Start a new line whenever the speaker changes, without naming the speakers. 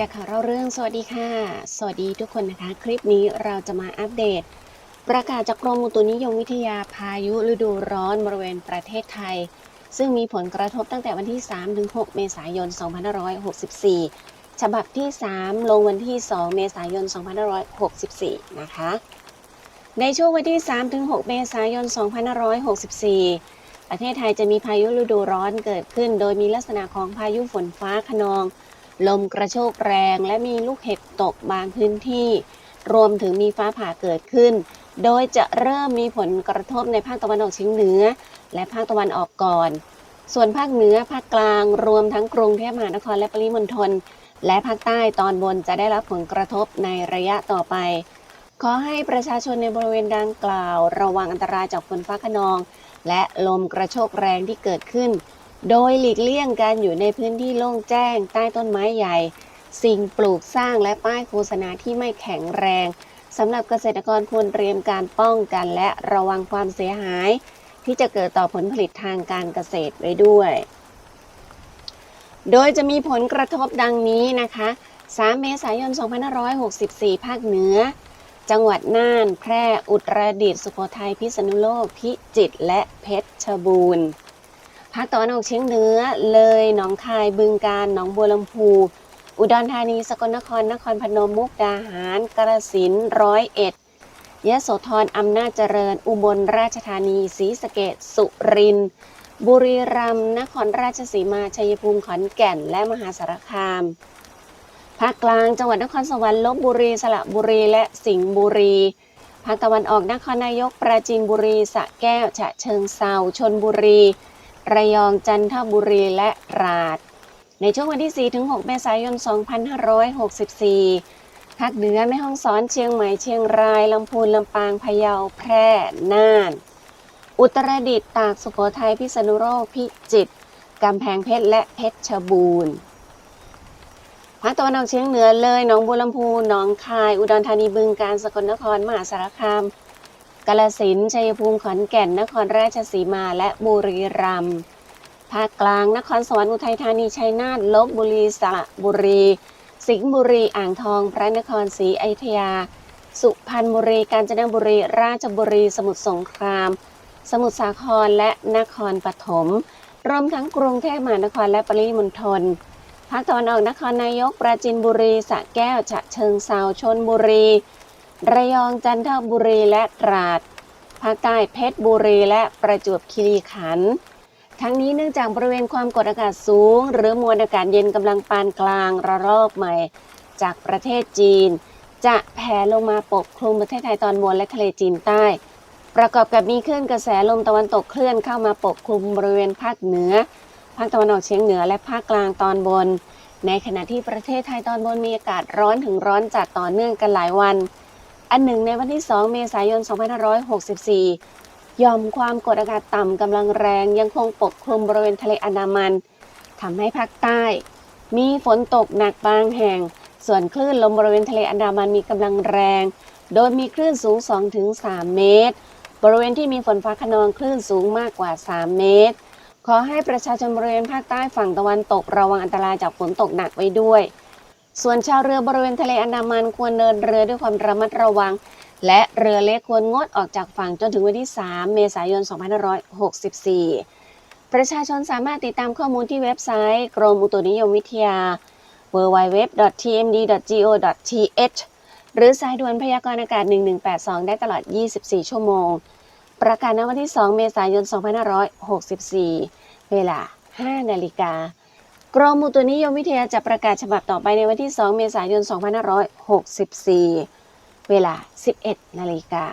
ค่ะเราเรื่องสวัสดีค่ะ สวัสดีทุกคนนะคะ คลิปนี้เราจะมาอัปเดต ประกาศจากกรมอุตุนิยมวิทยาพายุฤดูร้อนบริเวณประเทศไทย ซึ่งมีผลกระทบตั้งแต่วันที่ 3-6 เมษายน 2564 ฉบับที่ 3 ลงวันที่ 2 เมษายน 2564 นะคะ ในช่วงวันที่ 3-6 เมษายน 2564 ประเทศไทยจะมีพายุฤดูร้อนเกิดขึ้น โดยมีลักษณะของพายุฝนฟ้าขนอง ลมกระโชกแรงและมีลูกเห็บตกบางพื้นที่ รวมถึงมีฟ้าผ่าเกิดขึ้น โดยจะเริ่มมีผลกระทบในภาคตะวันออกเฉียงเหนือ และภาคตะวันออกก่อน ส่วนภาคเหนือภาคกลางรวมทั้งกรุงเทพมหานครและปริมณฑลและภาคใต้ตอนบนจะได้รับผลกระทบในระยะต่อไป ขอให้ประชาชนในบริเวณดังกล่าว ระวังอันตรายจากฝนฟ้าขนอง และลมกระโชกแรงที่เกิดขึ้น โดยหลีกเลี่ยงการอยู่ในพื้นที่โล่งแจ้ง ใต้ต้นไม้ใหญ่ สิ่งปลูกสร้างและป้ายโฆษณาที่ไม่แข็งแรงสำหรับเกษตรกรควรเตรียมการป้องกันและระวังความเสียหาย ที่จะเกิดต่อผลผลิตทางการเกษตรไว้ด้วย โดยจะมีผลกระทบดังนี้นะคะ 3 เมษายน 2564 ภาคเหนือ จังหวัดน่าน แพร่ อุตรดิตถ์ สุโขทัย พิษณุโลก พิจิตร และเพชรบูรณ์ ภาคตะวันออกเฉียงเหนือ เลย หนองคาย บึงกาฬ หนองบัวลำพู อุดรธานี สกลนคร นครพนม มุกดาหาร กระสินร้อยเอ็ดยะโสธร อำนาจเจริญ อุบลราชธานี ศรีสะเกษสุรินทร์ บุรีรัมย์ นครราชสีมา ชัยภูมิ ขอนแก่น และมหาสารคาม ภาคกลาง จังหวัดนครสวรรค์ ลบบุรี สระบุรี และสิงห์บุรีภาคตะวันออกนครนายก ปราจีนบุรีสระแก้ว ฉะเชิงเซาชนบุรี ระยองจันทบุรีและตราด ในช่วงวันที่ 4-6 เมษายน 2564 ภาคเหนือแม่ฮ่องสอนเชียงใหม่เชียงรายลำพูนลำปางพะเยาแพร่น่าน อุตรดิตถ์ตากสุโขทัยพิษณุโลกพิจิตรกำแพงเพชรและเพชรบูรณ์ภาคตะวันออกเฉียงเหนือเลยหนองบัวลำพูหนองคาย อุดรธานีบึงกาฬสกลนครมหาสารคาม กาฬสินชัยภูมิขอนแก่น นครราชสีมาและบุรีรัมย์ภาคกลาง นครสวรรค์อุทัยธานีชัยนาทลบบุรีสระบุรี สิงห์บุรีอ่างทอง พระนครศรีอยุธยา สุพรรณบุรีกาญจนบุรี ราชบุรี สมุทรสงคราม สมุทรสาครและนครปฐมรวมทั้งกรุงเทพมหานครและปริมณฑลภาคตะวันออกนครนายก ปราจีนบุรีสระแก้วฉะเชิงเซาชนบุรี ระยองจันทบุรีและตราด ภาคใต้เพชรบุรีและประจวบคีรีขันธ์ทั้งนี้เนื่องจากบริเวณความกดอากาศสูง หรือมวลอากาศเย็นกำลังปานกลางระลอกใหม่ จากประเทศจีน จะแผ่ลงมาปกคลุมประเทศไทยตอนบนและทะเลจีนใต้ ประกอบกับมีคลื่นกระแสลมตะวันตกเคลื่อนเข้ามาปกคลุมบริเวณภาคเหนือ ภาคตะวันออกเฉียงเหนือและภาคกลางตอนบน ในขณะที่ประเทศไทยตอนบนมีอากาศร้อนถึงร้อนจัดต่อเนื่องกันหลายวัน อันหนึ่งในวันที่ 2 เมษายน 2564 ยอมความกดอากาศต่ำกำลังแรงยังคงปกคลุมบริเวณทะเลอันดามันทำให้ภาคใต้ มีฝนตกหนักบางแห่ง ส่วนคลื่นลมบริเวณทะเลอันดามันมีกำลังแรง โดยมีคลื่นสูง 2-3 เมตร บริเวณที่มีฝนฟ้าขนองคลื่นสูงมากกว่า 3 เมตร ขอให้ประชาชนบริเวณภาคใต้ฝั่งตะวันตกระวังอันตรายจากฝนตกหนักไว้ด้วย ส่วนชาวเรือบริเวณทะเลอันดามันควรเดินเรือด้วยความระมัดระวัง และเรือเล็กควรงดออกจากฝั่งจนถึงวันที่ 3 เมษายน 2564 ประชาชนสามารถติดตามข้อมูลที่เว็บไซต์ กรมอุตุนิยมวิทยา www.tmd.go.th หรือสายด่วนพยากรณ์อากาศ 1182 ได้ตลอด 24 ชั่วโมง ประกาศณวันที่ 2 เมษายน 2564 เวลา 5 นาฬิกา กรมอุตุนิยมวิทยาจะประกาศฉบับต่อไปในวันที่ 2 เมษายน 2564 เวลา 11 นาฬิกา